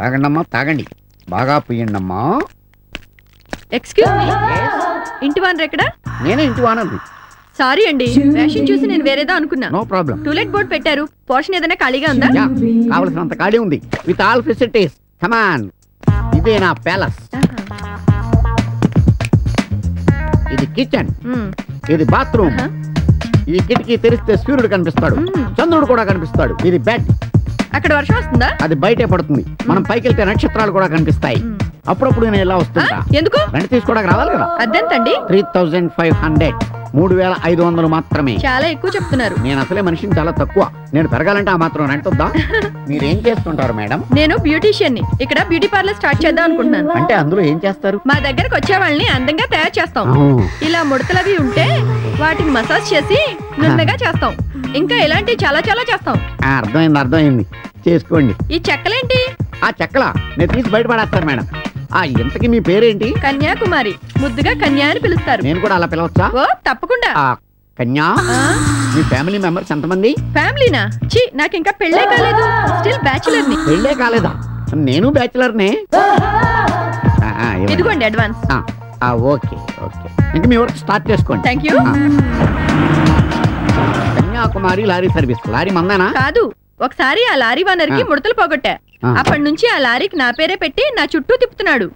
తాగండమ్మా తాగండి. బాగా పుయ్యండమ్మా. Excuse me ఇంటి వానర్ ఎక్కడ? నేనే ఇంటి వానది సారీ అండి. రేషన్ చూసి నేను వేరేదో అనుకున్నా. No problem to let board పెట్టారు. పోర్షన్ ఏదైనా ఖాళీగా ఉందా? కావలసినంత ఖాళీ ఉంది. విత్ ఆల్ ఫెసిలిటీస్ కమాన్ ఇదే నా ప్యాలెస్? ఇది కిచెన్ మ్మ్. ఇది బాత్రూమ్. ఈ కిటికీ తెరిస్తే సూర్యుడు కనిపిస్తాడు. మ్మ్. చంద్రుడు కూడా కనిపిస్తాడు. ఇది బెడ్ అక్కడ వర్షం వస్తుందా? అది బయటే పడుతుంది. మనం పైకి వెళ్తే నక్షత్రాలు కూడా కనిపిస్తాయి. అప్పుడప్పుడు నేను ఇలా ఆ, వస్తుంటా ఎందుకు? రెంట్ తీసుకోవడానికి రావాలి కదా? అద్దెంతండి త్రీ థౌజండ్ ఫైవ్ హండ్రెడ్. మూడు వేల ఐదు వందలు మాత్రమే. చాలా ఎక్కువ చెప్తున్నారు. నేను అసలే మనిషిని చాలా తక్కువ. నేను పెరగాలంటే ఆ మాత్రం రెంట్ వద్దా? మీరేం చేస్తుంటారు మేడం? నేను బ్యూటీషియన్ని ఇక్కడ బ్యూటీ పార్లర్ స్టార్ట్ చేద్దాం అనుకుంటున్నాను. అంటే అందులో ఏం చేస్తారు? మా దగ్గరకు వచ్చే వాళ్ళని అందంగా తయారు చేస్తాం. ఇలా ముడతలవి ఉంటే వాటిని మసాజ్ చేసి నున్నగా చేస్తాం. ఇంకా ఇలాంటివి చాలా చాలా చేస్తాం. ఆ, అర్థమైంది అర్థమైంది. చేసుకోండి. ఈ చెక్కలేంటి? ఆ చెక్కల? నేను తీసి బయటపడేస్తాను మేడం. ఆ ఇంతకి మీ పేరేంటి? కన్యాకుమారి. ముద్దుగా కన్యా అని పిలుస్తారు. నేను కూడా అలా పిలవచ్చా? ఓ తప్పకుండా. కన్యా? మీ ఫ్యామిలీ మెంబర్స్ ఎంతమంది? ఫ్యామిలీనా? చి నాకు ఇంకా పెళ్ళే కాలేదు. స్టిల్ బ్యాచులర్ని పెళ్ళే కాలేదా? నేను ఆ, ఇవ్వండి. ఇదిగోండి అడ్వాన్స్. Okay okay. ఇంక మీ వర్క్ స్టార్ట్ చేసుకోండి. Thank you. Kanyakumari lorry service. Lorry మందేనా? కాదు ఒకసారి ఆ లారీ వానర్కి ఆ. ముడతలు పోగొట్టా. అప్పటి నుంచి ఆ లారీకి నా పేరే పెట్టి నా చుట్టూ తిప్పుతున్నాడు.